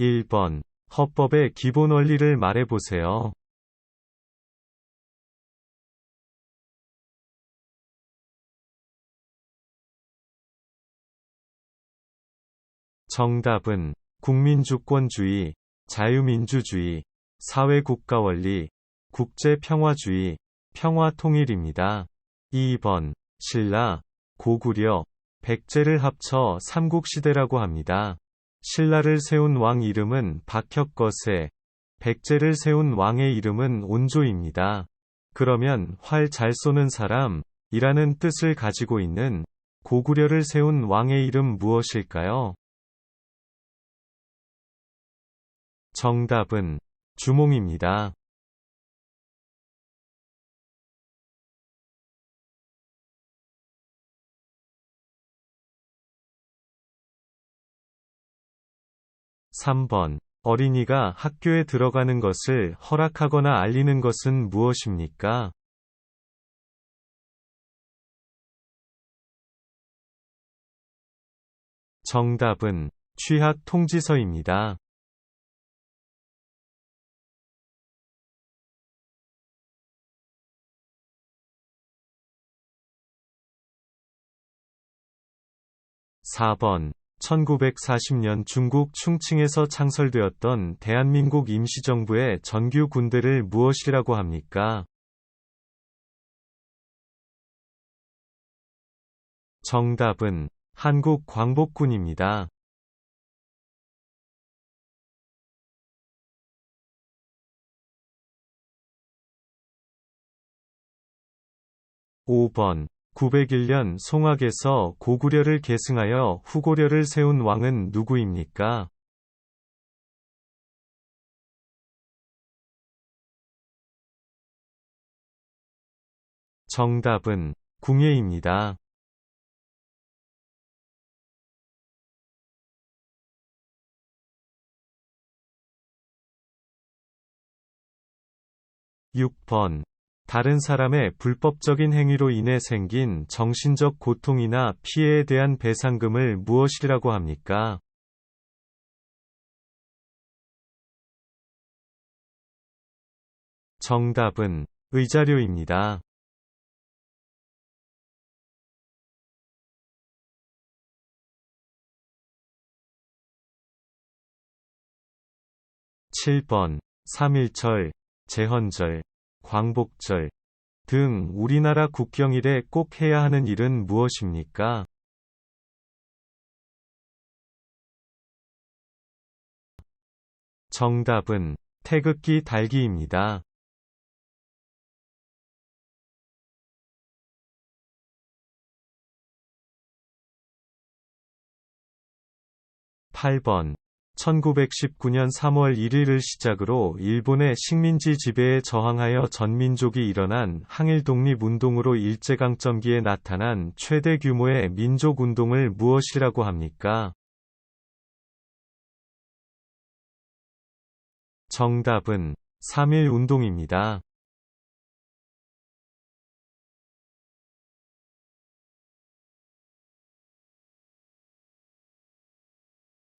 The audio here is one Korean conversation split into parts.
1번. 헌법의 기본 원리를 말해보세요. 정답은 국민주권주의, 자유민주주의, 사회국가원리, 국제평화주의, 평화통일입니다. 2번 신라, 고구려, 백제를 합쳐 삼국시대라고 합니다. 신라를 세운 왕 이름은 박혁거세, 백제를 세운 왕의 이름은 온조입니다. 그러면 활 잘 쏘는 사람, 이라는 뜻을 가지고 있는 고구려를 세운 왕의 이름 무엇일까요? 정답은 주몽입니다. 3번. 어린이가 학교에 들어가는 것을 허락하거나 알리는 것은 무엇입니까? 정답은 취학 통지서입니다. 4번 1940년 중국 충칭에서 창설되었던 대한민국 임시정부의 정규 군대를 무엇이라고 합니까? 정답은 한국 광복군입니다. 5번 901년 송악에서 고구려를 계승하여 후고려를 세운 왕은 누구입니까? 정답은 궁예입니다. 6번 다른 사람의 불법적인 행위로 인해 생긴 정신적 고통이나 피해에 대한 배상금을 무엇이라고 합니까? 정답은 의자료입니다. 7번 3.1절, 제헌절, 광복절 등 우리나라 국경일에 꼭 해야 하는 일은 무엇입니까? 정답은 태극기 달기입니다. 8번 1919년 3월 1일을 시작으로 일본의 식민지 지배에 저항하여 전민족이 일어난 항일 독립운동으로 일제강점기에 나타난 최대 규모의 민족운동을 무엇이라고 합니까? 정답은 3.1운동입니다.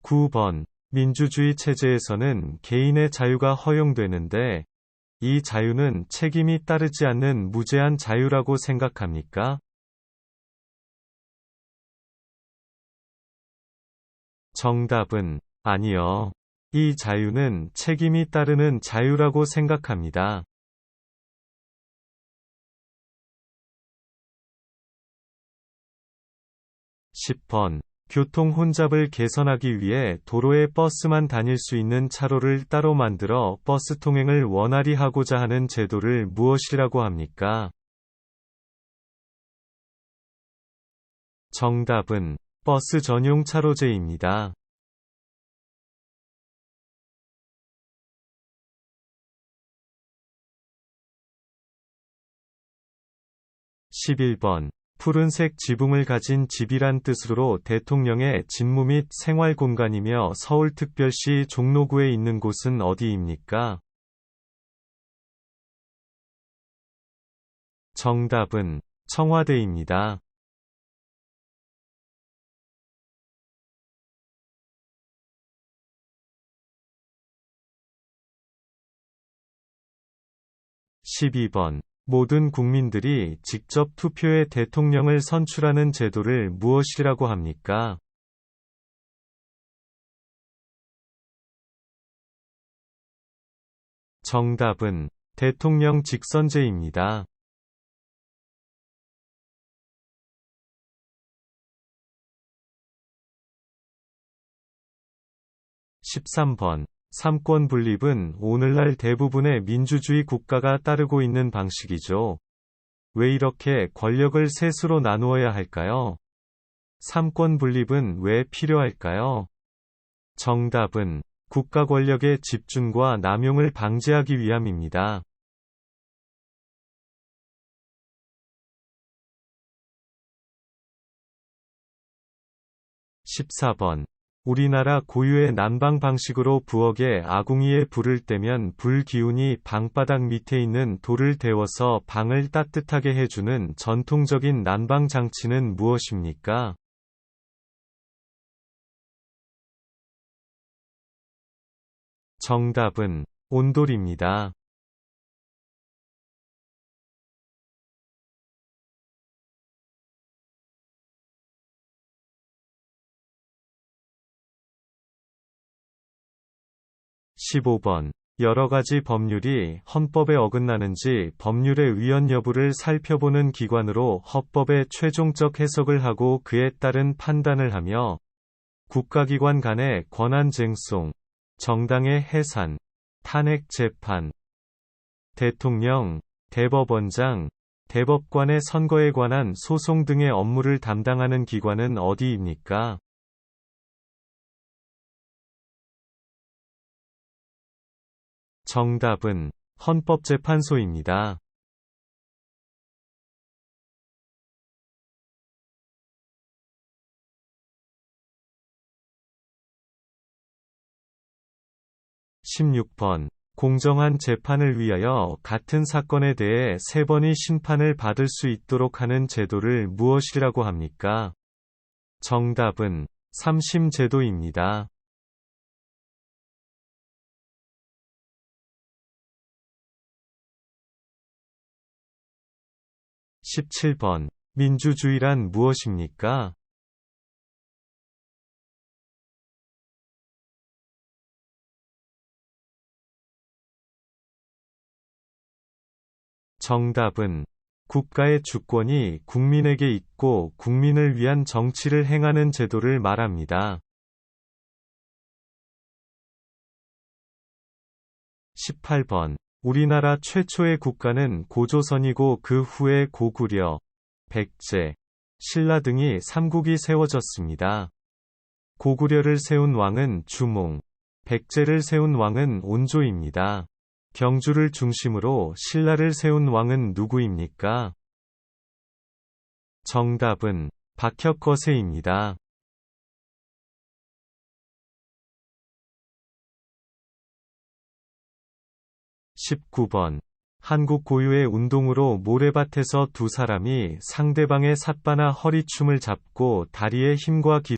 9번 민주주의 체제에서는 개인의 자유가 허용되는데 이 자유는 책임이 따르지 않는 무제한 자유라고 생각합니까? 정답은 아니요. 이 자유는 책임이 따르는 자유라고 생각합니다. 10번 교통 혼잡을 개선하기 위해 도로에 버스만 다닐 수 있는 차로를 따로 만들어 버스 통행을 원활히 하고자 하는 제도를 무엇이라고 합니까? 정답은 버스 전용 차로제입니다. 11번 푸른색 지붕을 가진 집이란 뜻으로 대통령의 집무 및 생활 공간이며 서울특별시 종로구에 있는 곳은 어디입니까? 정답은 청와대입니다. (12번) 모든 국민들이 직접 투표해 대통령을 선출하는 제도를 무엇이라고 합니까? 정답은 대통령 직선제입니다. 13번. 삼권 분립은 오늘날 대부분의 민주주의 국가가 따르고 있는 방식이죠. 왜 이렇게 권력을 셋으로 나누어야 할까요? 삼권 분립은 왜 필요할까요? 정답은 국가 권력의 집중과 남용을 방지하기 위함입니다. 14번. 우리나라 고유의 난방 방식으로 부엌에 아궁이에 불을 떼면 불 기운이 방바닥 밑에 있는 돌을 데워서 방을 따뜻하게 해주는 전통적인 난방 장치는 무엇입니까? 정답은 온돌입니다. 15번. 여러 가지 법률이 헌법에 어긋나는지 법률의 위헌 여부를 살펴보는 기관으로 헌법의 최종적 해석을 하고 그에 따른 판단을 하며 국가기관 간의 권한 쟁송, 정당의 해산, 탄핵 재판, 대통령, 대법원장, 대법관의 선거에 관한 소송 등의 업무를 담당하는 기관은 어디입니까? 정답은 헌법재판소입니다. 16번. 공정한 재판을 위하여 같은 사건에 대해 세 번의 심판을 받을 수 있도록 하는 제도를 무엇이라고 합니까? 정답은 3심 제도입니다. 17번. 민주주의란 무엇입니까? 정답은 국가의 주권이 국민에게 있고 국민을 위한 정치를 행하는 제도를 말합니다. 18번 우리나라 최초의 국가는 고조선이고 그 후에 고구려, 백제, 신라 등이 삼국이 세워졌습니다. 고구려를 세운 왕은 주몽, 백제를 세운 왕은 온조입니다. 경주를 중심으로 신라를 세운 왕은 누구입니까? 정답은 박혁거세입니다. 19번. 한국 고유의 운동으로 모래밭에서 두 사람이 상대방의 삿바나 허리춤을 잡고 다리의 힘과 기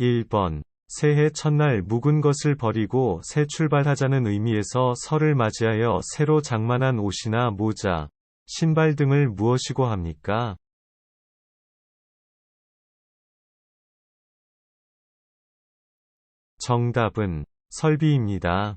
(1번) 새해 첫날 묵은 것을 버리고 새 출발하자는 의미에서 설을 맞이하여 새로 장만한 옷이나 모자, 신발 등을 무엇이고 합니까? 정답은 설비입니다.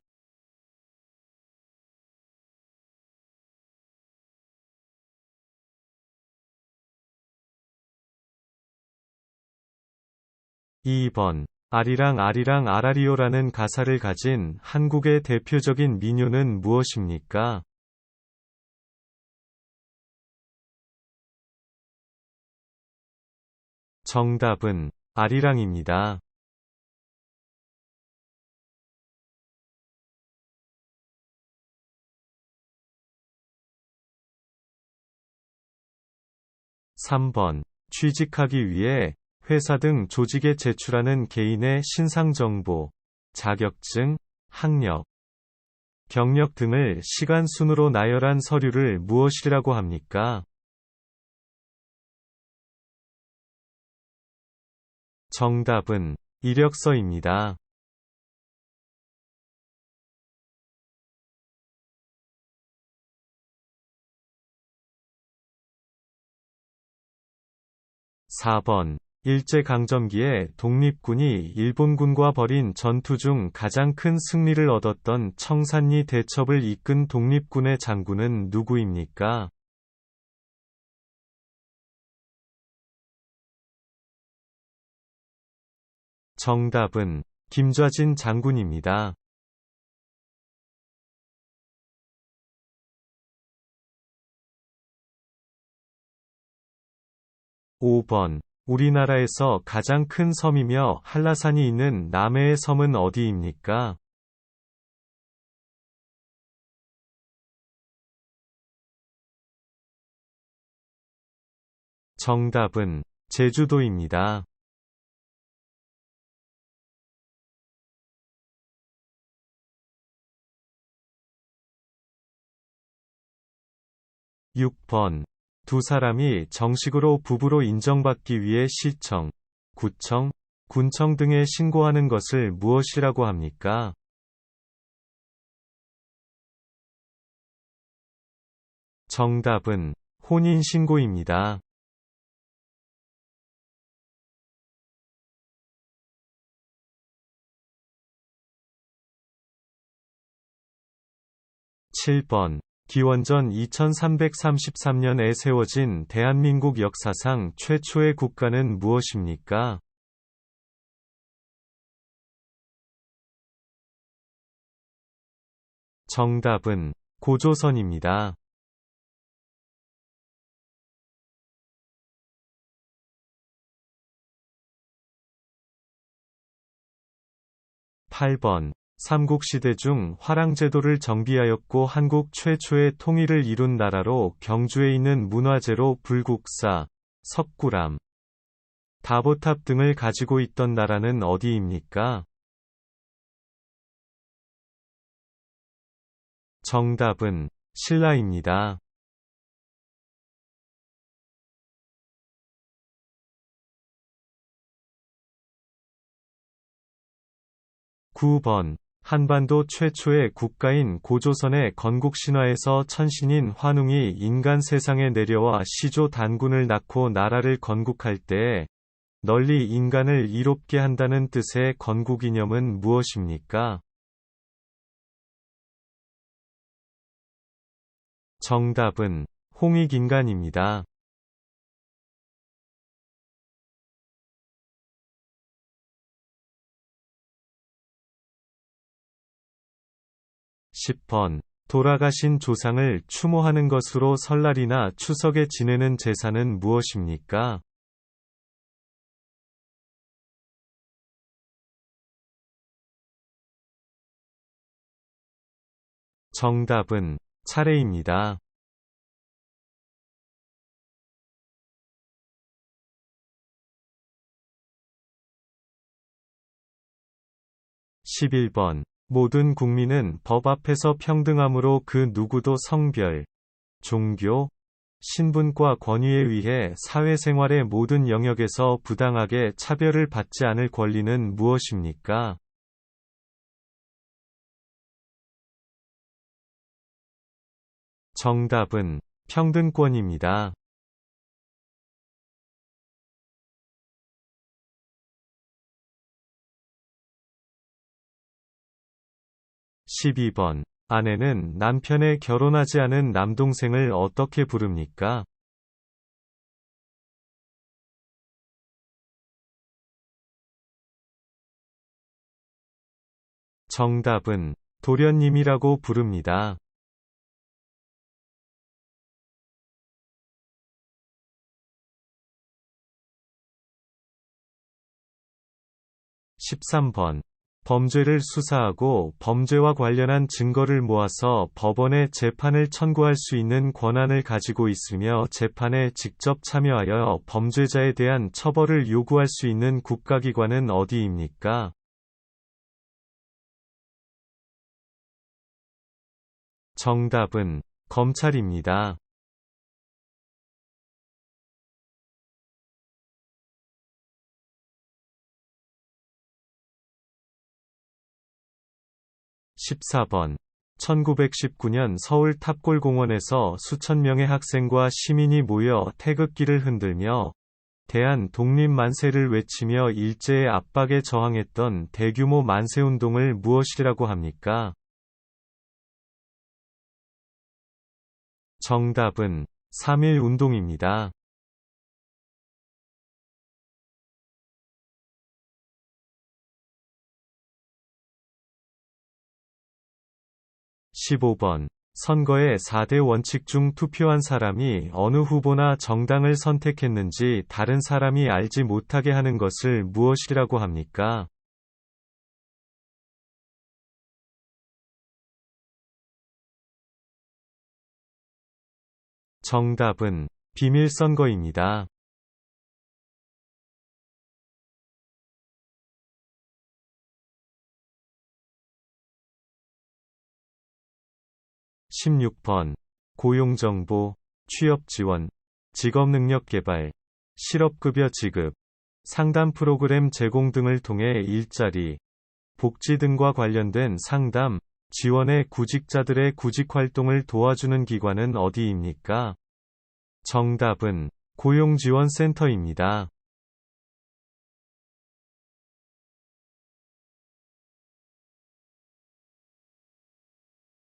2번. 아리랑 아리랑 아라리오라는 가사를 가진 한국의 대표적인 민요는 무엇입니까? 정답은 아리랑입니다. 3번 취직하기 위해 회사 등 조직에 제출하는 개인의 신상정보, 자격증, 학력, 경력 등을 시간 순으로 나열한 서류를 무엇이라고 합니까? 정답은 이력서입니다. 4번 일제강점기에 독립군이 일본군과 벌인 전투 중 가장 큰 승리를 얻었던 청산리 대첩을 이끈 독립군의 장군은 누구입니까? 정답은 김좌진 장군입니다. 5번 우리나라에서 가장 큰 섬이며 한라산이 있는 남해의 섬은 어디입니까? 정답은 제주도입니다. 6번 두 사람이 정식으로 부부로 인정받기 위해 시청, 구청, 군청 등에 신고하는 것을 무엇이라고 합니까? 정답은 혼인신고입니다. 7번 기원전 2333년에 세워진 대한민국 역사상 최초의 국가는 무엇입니까? 정답은 고조선입니다. 8번 삼국시대 중 화랑제도를 정비하였고 한국 최초의 통일을 이룬 나라로 경주에 있는 문화재로 불국사, 석굴암, 다보탑 등을 가지고 있던 나라는 어디입니까? 정답은 신라입니다. 9번 한반도 최초의 국가인 고조선의 건국 신화에서 천신인 환웅이 인간 세상에 내려와 시조 단군을 낳고 나라를 건국할 때에 널리 인간을 이롭게 한다는 뜻의 건국 이념은 무엇입니까? 정답은 홍익인간입니다. 10번 돌아가신 조상을 추모하는 것으로 설날이나 추석에 지내는 제사는 무엇입니까? 정답은 차례입니다. 11번 모든 국민은 법 앞에서 평등함으로 그 누구도 성별, 종교, 신분과 권위에 의해 사회생활의 모든 영역에서 부당하게 차별을 받지 않을 권리는 무엇입니까? 정답은 평등권입니다. 12번. 아내는 남편의 결혼하지 않은 남동생을 어떻게 부릅니까? 정답은 도련님이라고 부릅니다. 13번. 범죄를 수사하고 범죄와 관련한 증거를 모아서 법원에 재판을 청구할 수 있는 권한을 가지고 있으며 재판에 직접 참여하여 범죄자에 대한 처벌을 요구할 수 있는 국가기관은 어디입니까? 정답은 검찰입니다. 14번 1919년 서울 탑골공원에서 수천 명의 학생과 시민이 모여 태극기를 흔들며 대한 독립 만세를 외치며 일제의 압박에 저항했던 대규모 만세 운동을 무엇이라고 합니까? 정답은 3.1 운동입니다. 15번. 선거의 4대 원칙 중 투표한 사람이 어느 후보나 정당을 선택했는지 다른 사람이 알지 못하게 하는 것을 무엇이라고 합니까? 정답은 비밀 선거입니다. 16번. 고용정보, 취업지원, 직업능력개발, 실업급여 지급, 상담 프로그램 제공 등을 통해 일자리, 복지 등과 관련된 상담, 지원의 구직자들의 구직활동을 도와주는 기관은 어디입니까? 정답은 고용지원센터입니다.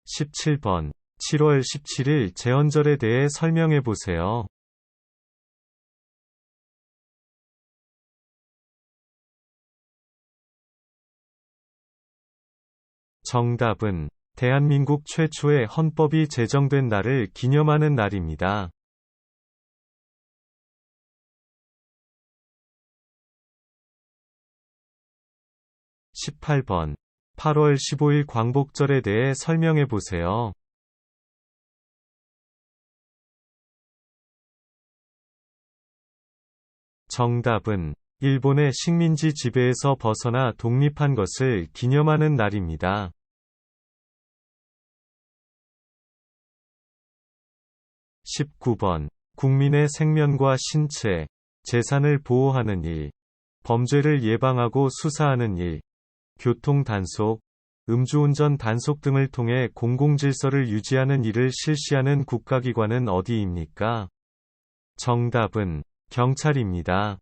17번 7월 17일 제헌절에 대해 설명해 보세요. 정답은 대한민국 최초의 헌법이 제정된 날을 기념하는 날입니다. 18번 8월 15일 광복절에 대해 설명해 보세요. 정답은 일본의 식민지 지배에서 벗어나 독립한 것을 기념하는 날입니다. 19번 국민의 생명과 신체, 재산을 보호하는 일, 범죄를 예방하고 수사하는 일, 교통 단속, 음주운전 단속 등을 통해 공공질서를 유지하는 일을 실시하는 국가기관은 어디입니까? 정답은 경찰입니다.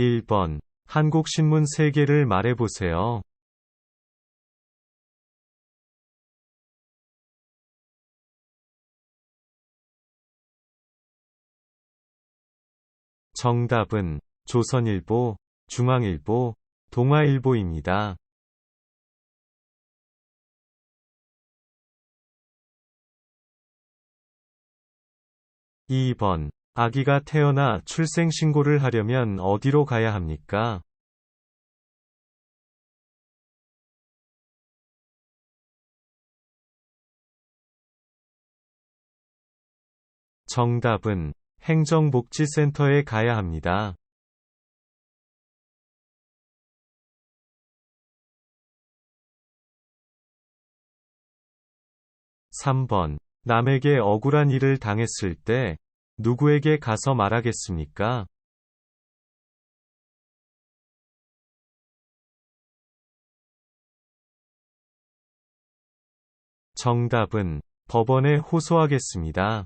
1번. 한국 신문 3개를 말해보세요. 정답은 조선일보, 중앙일보, 동아일보입니다. 2번 아기가 태어나 출생신고를 하려면 어디로 가야 합니까? 정답은 행정복지센터에 가야 합니다. (3번) 남에게 억울한 일을 당했을 때 누구에게 가서 말하겠습니까? 정답은 법원에 호소하겠습니다.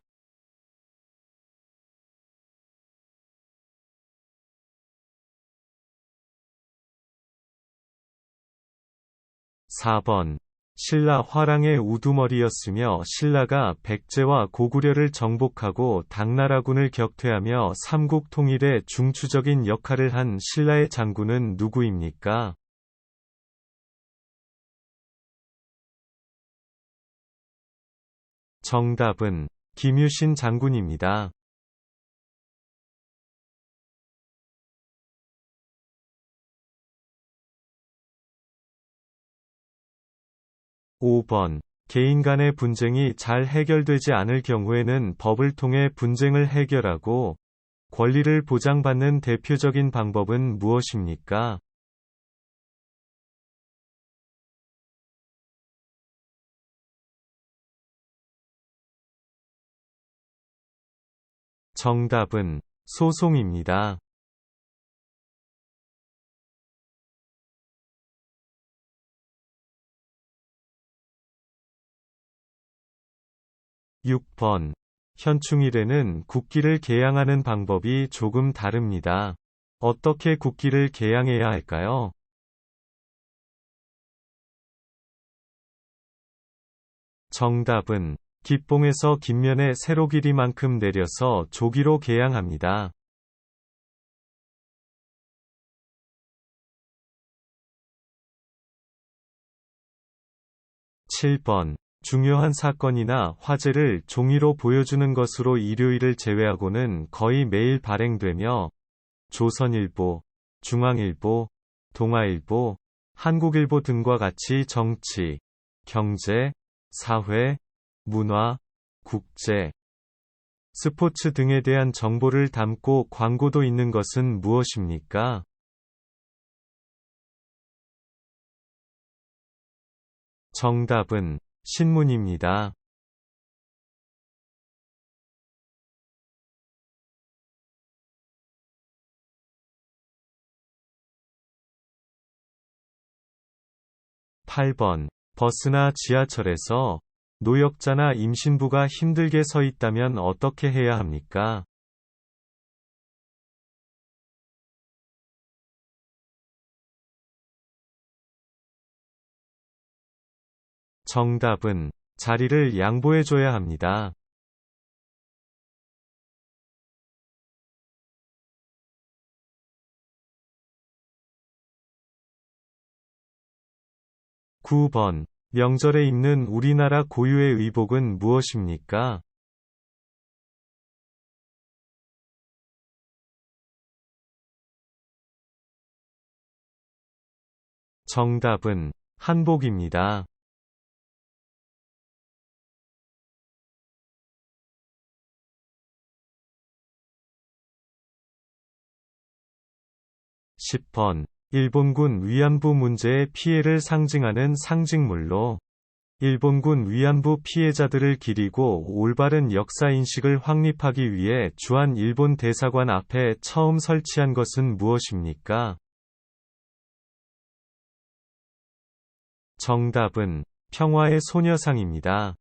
4번. 신라 화랑의 우두머리였으며 신라가 백제와 고구려를 정복하고 당나라군을 격퇴하며 삼국 통일에 중추적인 역할을 한 신라의 장군은 누구입니까? 정답은 김유신 장군입니다. 5번. 개인 간의 분쟁이 잘 해결되지 않을 경우에는 법을 통해 분쟁을 해결하고 권리를 보장받는 대표적인 방법은 무엇입니까? 정답은 소송입니다. 6번. 현충일에는 국기를 개양하는 방법이 조금 다릅니다. 어떻게 국기를 개양해야 할까요? 정답은 기뽕에서 깃면에 세로 길이만큼 내려서 조기로 개양합니다. 7번 중요한 사건이나 화제를 종이로 보여주는 것으로 일요일을 제외하고는 거의 매일 발행되며 조선일보, 중앙일보, 동아일보, 한국일보 등과 같이 정치, 경제, 사회, 문화, 국제, 스포츠 등에 대한 정보를 담고 광고도 있는 것은 무엇입니까? 정답은 신문입니다. (8번) 버스나 지하철에서 노역자나 임신부가 힘들게 서 있다면 어떻게 해야 합니까? 정답은 자리를 양보해줘야 합니다. (9번) 명절에 입는 우리나라 고유의 의복은 무엇입니까? 정답은 한복입니다. 10번. 일본군 위안부 문제의 피해를 상징하는 상징물로 일본군 위안부 피해자들을 기리고 올바른 역사인식을 확립하기 위해 주한 일본 대사관 앞에 처음 설치한 것은 무엇입니까? 정답은 평화의 소녀상입니다.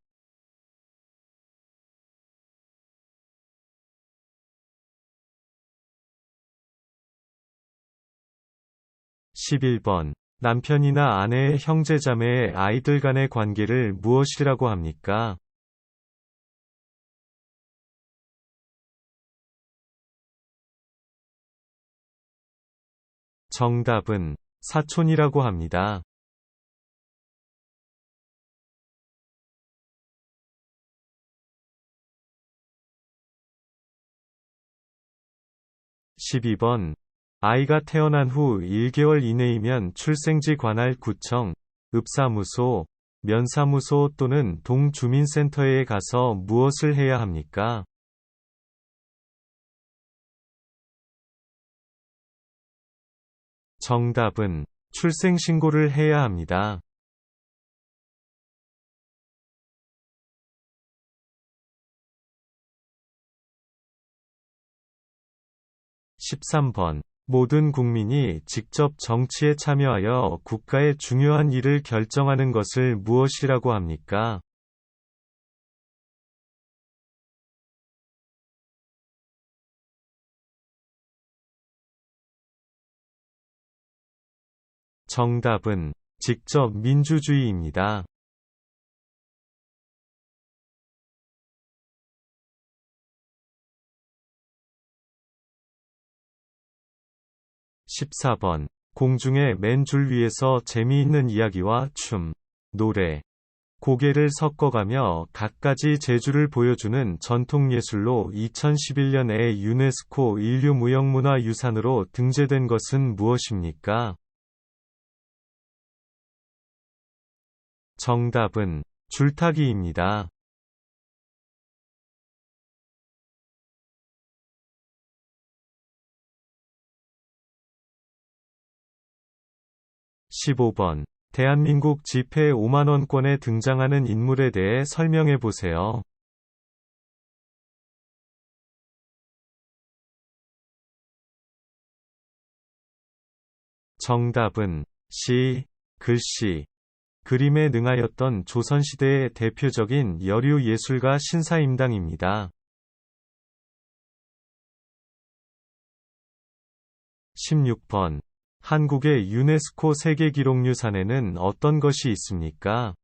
11번. 남편이나 아내의 형제자매의 아이들 간의 관계를 무엇이라고 합니까? 정답은 사촌이라고 합니다. 12번 아이가 태어난 후 1개월 이내이면 출생지 관할 구청, 읍사무소, 면사무소 또는 동주민센터에 가서 무엇을 해야 합니까? 정답은 출생신고를 해야 합니다. (13번) 모든 국민이 직접 정치에 참여하여 국가의 중요한 일을 결정하는 것을 무엇이라고 합니까? 정답은 직접 민주주의입니다. 14번. 공중의 맨 줄 위에서 재미있는 이야기와 춤, 노래, 고개를 섞어가며 갖가지 재주를 보여주는 전통예술로 2011년에 유네스코 인류무형문화유산으로 등재된 것은 무엇입니까? 정답은 줄타기입니다. 15번. 대한민국 지폐 5만원권에 등장하는 인물에 대해 설명해 보세요. 정답은 시, 글씨, 그림에 능하였던 조선시대의 대표적인 여류 예술가 신사임당입니다. 16번. 한국의 유네스코 세계기록유산에는 어떤 것이 있습니까?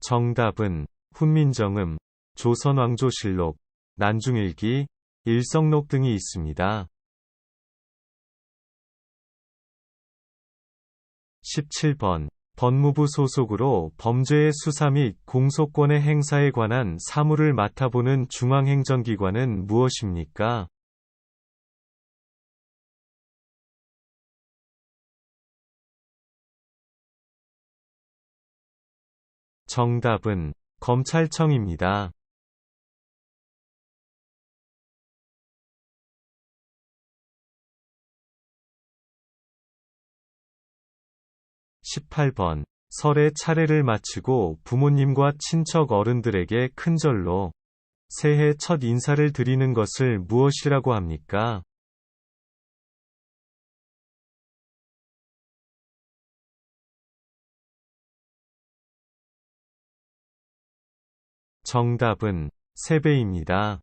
정답은 훈민정음, 조선왕조실록, 난중일기, 일성록 등이 있습니다. 17번 법무부 소속으로 범죄의 수사 및 공소권의 행사에 관한 사무를 맡아보는 중앙행정기관은 무엇입니까? 정답은 검찰청입니다. 18번. 설에 차례를 마치고 부모님과 친척 어른들에게 큰절로 새해 첫 인사를 드리는 것을 무엇이라고 합니까? 정답은 세배입니다.